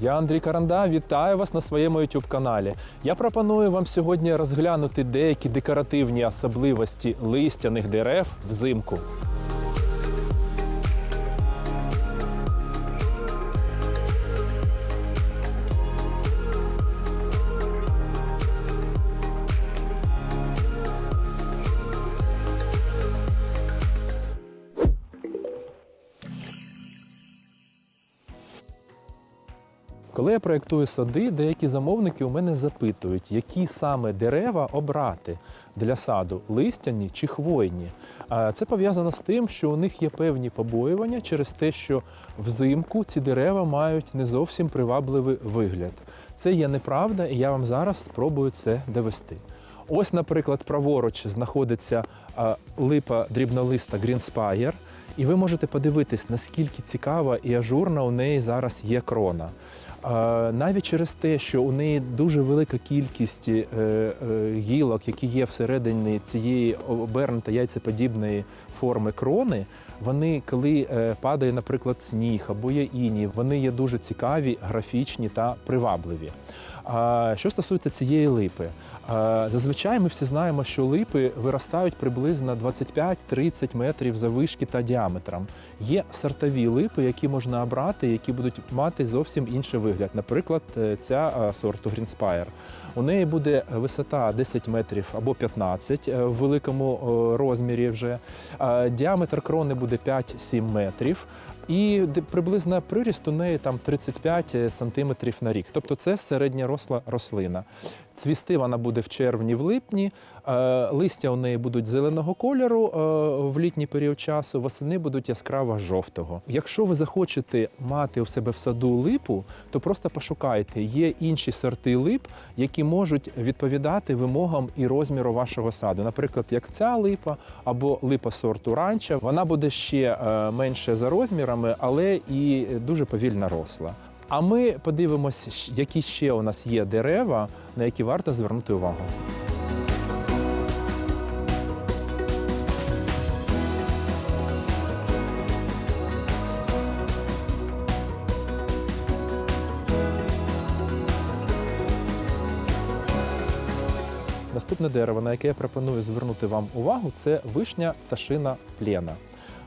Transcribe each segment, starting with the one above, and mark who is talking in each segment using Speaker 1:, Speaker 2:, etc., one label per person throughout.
Speaker 1: Я Андрій Каранда, вітаю вас на своєму youtube каналі. Я пропоную вам сьогодні розглянути деякі декоративні особливості листяних дерев взимку. Коли я проєктую сади, деякі замовники у мене запитують, які саме дерева обрати для саду листяні чи хвойні. Це пов'язано з тим, що у них є певні побоювання через те, що взимку ці дерева мають не зовсім привабливий вигляд. Це є неправда, і я вам зараз спробую це довести. Ось, наприклад, праворуч знаходиться липа дрібнолиста Greenspire, і ви можете подивитись, наскільки цікава і ажурна у неї зараз є крона. Навіть через те, що у неї дуже велика кількість е, е, гілок, які є всередині цієї обернуто яйцеподібної форми крони, вони, коли е, падає, наприклад, сніг або є іні, вони є дуже цікаві, графічні та привабливі. А що стосується цієї липи, зазвичай ми всі знаємо, що липи виростають приблизно 25-30 метрів завишки та діаметром. Є сортові липи, які можна обрати, які будуть мати зовсім інший вигляд. Наприклад, е, ця сорту Greenspire. У неї буде висота 10 метрів або 15 е, в великому розмірі вже. Діаметр крони буде 5-7 метрів. І приблизно приріст у неї там 35 сантиметрів на рік. Тобто це середньоросла рослина. Цвісти вона буде в червні, в липні. е, Листя у неї будуть зеленого кольору е, в літній період часу, восени будуть яскраво жовтого. Якщо ви захочете мати у себе в саду липу, то просто пошукайте. Є інші сорти лип, які можуть відповідати вимогам і розміру вашого саду. Наприклад, як ця липа або липа сорту ранча, вона буде ще е, менше за розмірами, але і дуже повільно росла. А ми подивимось, які ще у нас є дерева, на які варто звернути увагу. Наступне дерево, на яке я пропоную звернути вам увагу, це вишня пташина плена.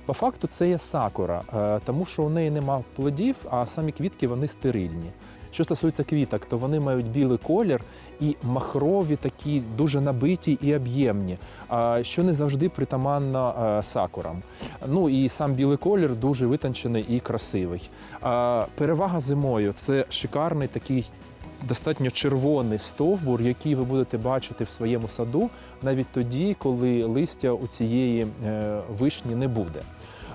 Speaker 1: По факту це є сакура, е, тому що у неї нема плодів, а самі квітки вони стерильні. Що стосується квіток, то вони мають білий колір і махрові, такі дуже набиті і об'ємні, що не завжди притаманно е, сакурам. Ну і сам білий колір дуже витончений і красивий. Перевага зимою це шикарний такий достатньо червоний стовбур, який ви будете бачити в своєму саду навіть тоді, коли листя у цієї е, вишні не буде.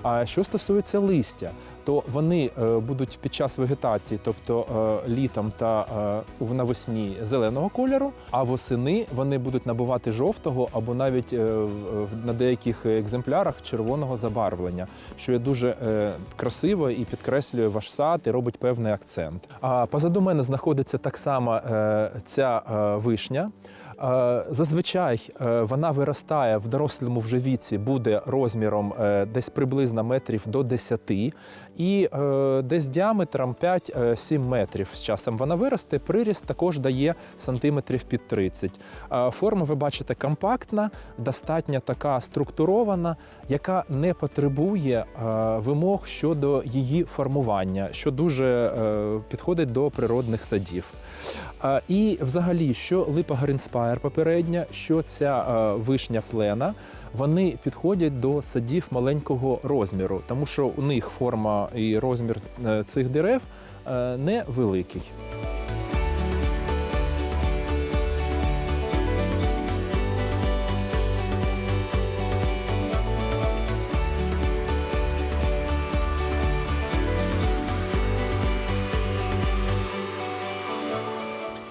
Speaker 1: А що стосується листя, то вони е, будуть під час вегетації, тобто е, літом та е, навесні зеленого кольору, а восени вони будуть набувати жовтого або навіть в- на деяких екземплярах червоного забарвлення, що є дуже красиво і підкреслює ваш сад і робить певний акцент. А позаду мене знаходиться так само ця вишня. Е, Зазвичай е, вона виростає в дорослому вже віці, буде розміром е, десь приблизно метрів до 10 і десь діаметром 5-7 метрів. З часом вона виросте. Приріст також дає сантиметрів під 30. Е, Форма, ви бачите, компактна, достатньо така структурована, яка не потребує вимог щодо її формування, що дуже підходить до природних садів. І взагалі, що липа Гринспайр попередня, що ця вишня плена, вони підходять до садів маленького розміру, тому що у них форма і розмір е, цих дерев е, невеликий.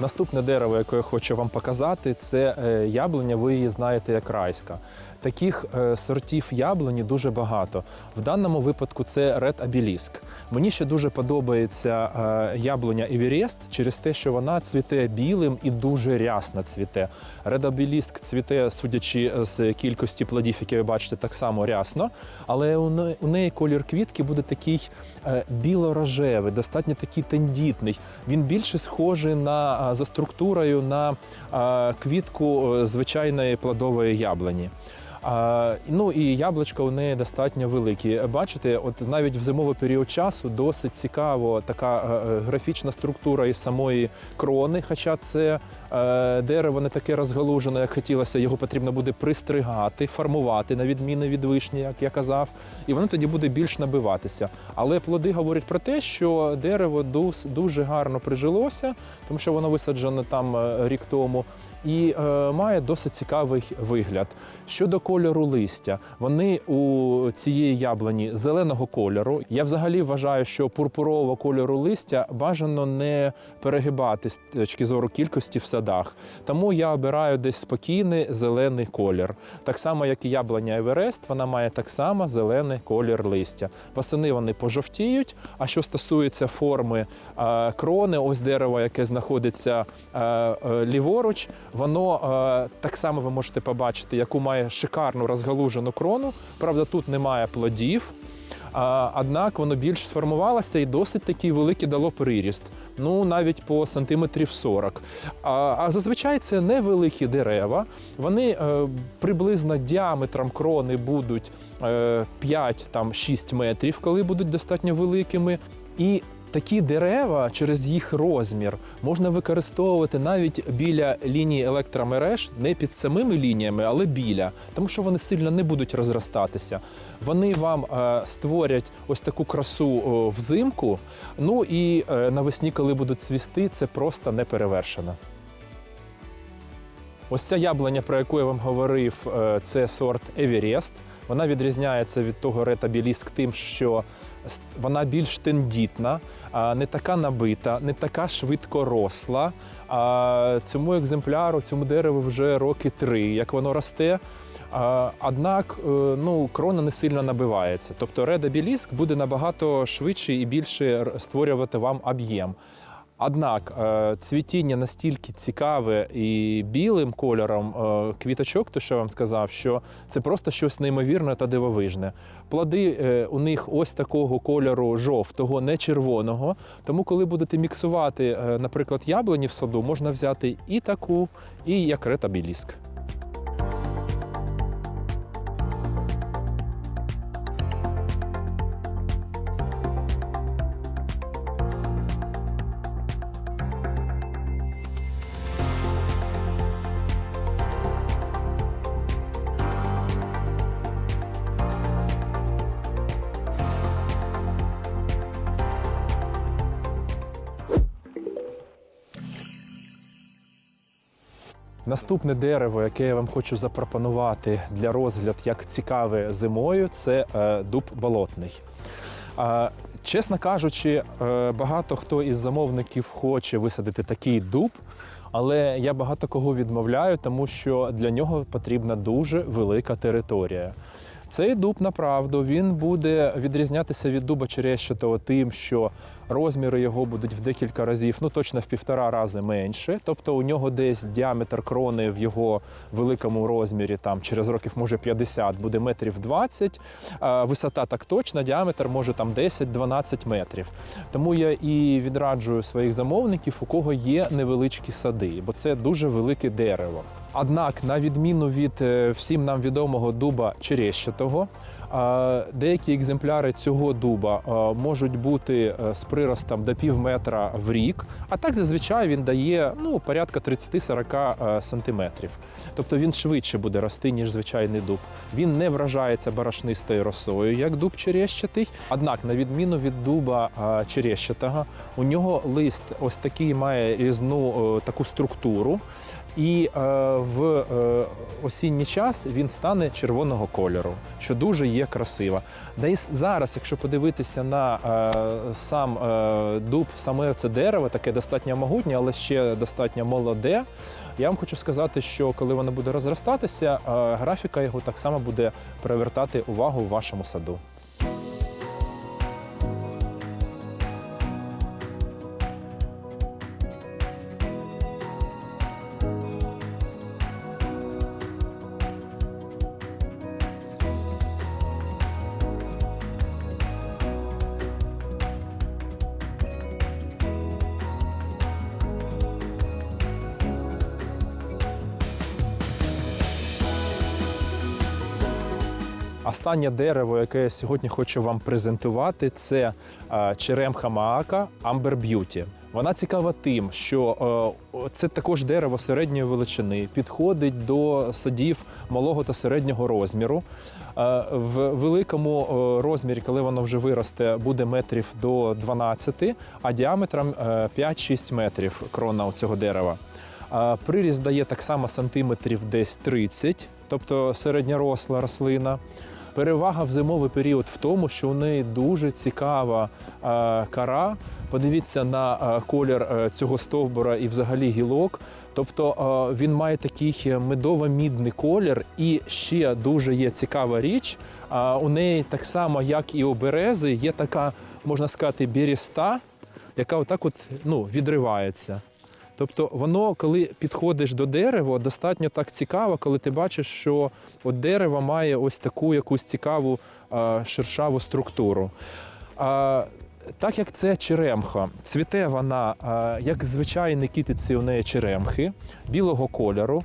Speaker 1: Наступне дерево, яке я хочу вам показати, це е, яблуня. Ви її знаєте як райська. Таких е, сортів яблуні дуже багато. В даному випадку це Red Обеліск. Мені ще дуже подобається е, яблуня Еверест через те, що вона цвіте білим і дуже рясно цвіте. Red Обеліск цвіте, судячи з кількості плодів, які ви бачите, так само рясно. Але у неї колір квітки буде такий е, біло-рожевий, достатньо такий тендітний. Він більше схожий на за структурою на квітку е, звичайної плодової яблуні. Ну і яблучка у неї достатньо великі. Бачите, от навіть в зимовий період часу досить цікаво така е, е, графічна структура із самої крони. Хоча це е, дерево не таке розгалужене, як хотілося. Його потрібно буде пристригати, формувати, на відміну від вишні, як я казав, і воно тоді буде більш набиватися. Але плоди говорять про те, що дерево дуже гарно прижилося, тому що воно висаджено там рік тому, і має досить цікавий вигляд. Щодо кольору листя, вони у цієї яблуні зеленого кольору. Я взагалі вважаю, що пурпурового кольору листя бажано не перегибати з точки зору кількості в садах. Тому я обираю десь спокійний зелений колір. Так само, як і яблуня Еверест, вона має так само зелений колір листя. Восени вони пожовтіють. А що стосується форми е, крони, ось дерево, яке знаходиться е, е, ліворуч, воно так само ви можете побачити, яку має шикарну розгалужену крону. Правда, тут немає плодів. Однак воно більш сформувалося і досить такий великий дало приріст. Ну навіть по сантиметрів 40. А, а зазвичай це невеликі дерева. Вони е, приблизно діаметром крони будуть е, 5-6 метрів, коли будуть достатньо великими. І Такі дерева через їх розмір можна використовувати навіть біля лінії електромереж, не під самими лініями, але біля, тому що вони сильно не будуть розростатися. Вони вам е, створять ось таку красу взимку. Ну і е, навесні, коли будуть цвісти, це просто не перевершено. Ось ця яблуня, про яку я вам говорив, е, це сорт Еверест. Вона відрізняється від того ретабіліск тим, що вона більш тендітна, не така набита, не така швидкоросла. А цьому екземпляру, цьому дереву вже роки три, як воно росте. Однак е, ну, крона не сильно набивається. Тобто редабіліск буде набагато швидше і більше створювати вам об'єм. Однак е, цвітіння настільки цікаве і білим кольором е, квіточок, то що я вам сказав, що це просто щось неймовірне та дивовижне. Плоди е, у них ось такого кольору жовтого, не червоного. Тому, коли будете міксувати, наприклад, яблуні в саду, можна взяти і таку, і як ретабіліск. Наступне дерево, яке я вам хочу запропонувати для розгляд як цікаве зимою, це е, дуб болотний. Чесно кажучи, е, багато хто із замовників хоче висадити такий дуб, але я багато кого відмовляю, тому що для нього потрібна дуже велика територія. Цей дуб, направду, він буде відрізнятися від дуба черещатого тим, що розміри його будуть в декілька разів, ну точно в півтора рази менше. Тобто у нього десь діаметр крони в його великому розмірі, там через років може 50, буде метрів 20. А висота так точна, діаметр може там 10-12 метрів. Тому я і відраджую своїх замовників, у кого є невеличкі сади, бо це дуже велике дерево. Однак, на відміну від е, всім нам відомого дуба черещатого, деякі екземпляри цього дуба можуть бути е, з приростом до пів метра в рік, а так зазвичай він дає ну, порядка 30-40 е, сантиметрів. Тобто він швидше буде рости, ніж звичайний дуб. Він не вражається барашнистою росою, як дуб черещатий. Однак, на відміну від дуба е, черещатого, у нього лист ось такий має різну таку структуру. І е, в е, осінній час він стане червоного кольору, що дуже є красиво. Да і зараз, якщо подивитися на е, сам е, дуб, саме це дерево, таке достатньо могутнє, але ще достатньо молоде. Я вам хочу сказати, що коли воно буде розростатися, е, графіка його так само буде привертати увагу в вашому саду. Останнє дерево, яке я сьогодні хочу вам презентувати, це е, черемха Маака Amber Beauty. Вона цікава тим, що е, це також дерево середньої величини, підходить до садів малого та середнього розміру. Е, В великому розмірі, коли воно вже виросте, буде метрів до 12, а діаметром е, 5-6 метрів крона цього дерева. Приріст дає так само сантиметрів десь 30, тобто середньоросла рослина. Перевага в зимовий період в тому, що у неї дуже цікава е, кара. Подивіться на е, колір е, цього стовбура і взагалі гілок. Тобто він має такий медово-мідний колір, і ще дуже є цікава річ. У неї так само, як і у берези, є така, можна сказати, біріста, яка отак от, ну, відривається. Тобто воно, коли підходиш до дерева, достатньо так цікаво, коли ти бачиш, що от дерево має ось таку якусь цікаву шершаву структуру. А, так як це черемха, цвіте вона, як звичайні китиці у неї черемхи, білого кольору.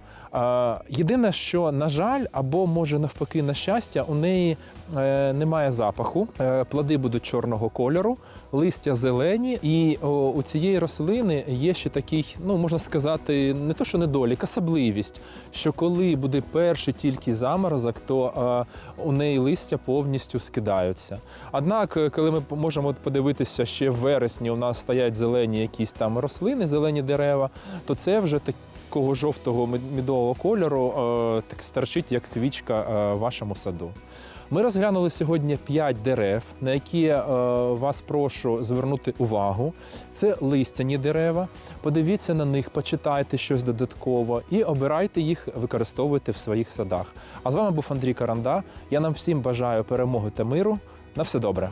Speaker 1: Єдине, що, на жаль, або може навпаки, на щастя, у неї е, немає запаху, е, плоди будуть чорного кольору, листя зелені, і о, у цієї рослини є ще такий, ну можна сказати, не то, що недолік, особливість, що коли буде перший тільки заморозок, то е, у неї листя повністю скидаються. Однак, е, коли ми можемо подивитися, ще в вересні у нас стоять зелені якісь там рослини, зелені дерева, то це вже такого жовтого мед- медового кольору е, так старчить, як свічка е, в вашому саду. Ми розглянули сьогодні 5 дерев, на які е, вас прошу звернути увагу. Це листяні дерева. Подивіться на них, почитайте щось додатково і обирайте їх, використовуйте в своїх садах. А з вами був Андрій Каранда. Я нам всім бажаю перемоги та миру. На все добре.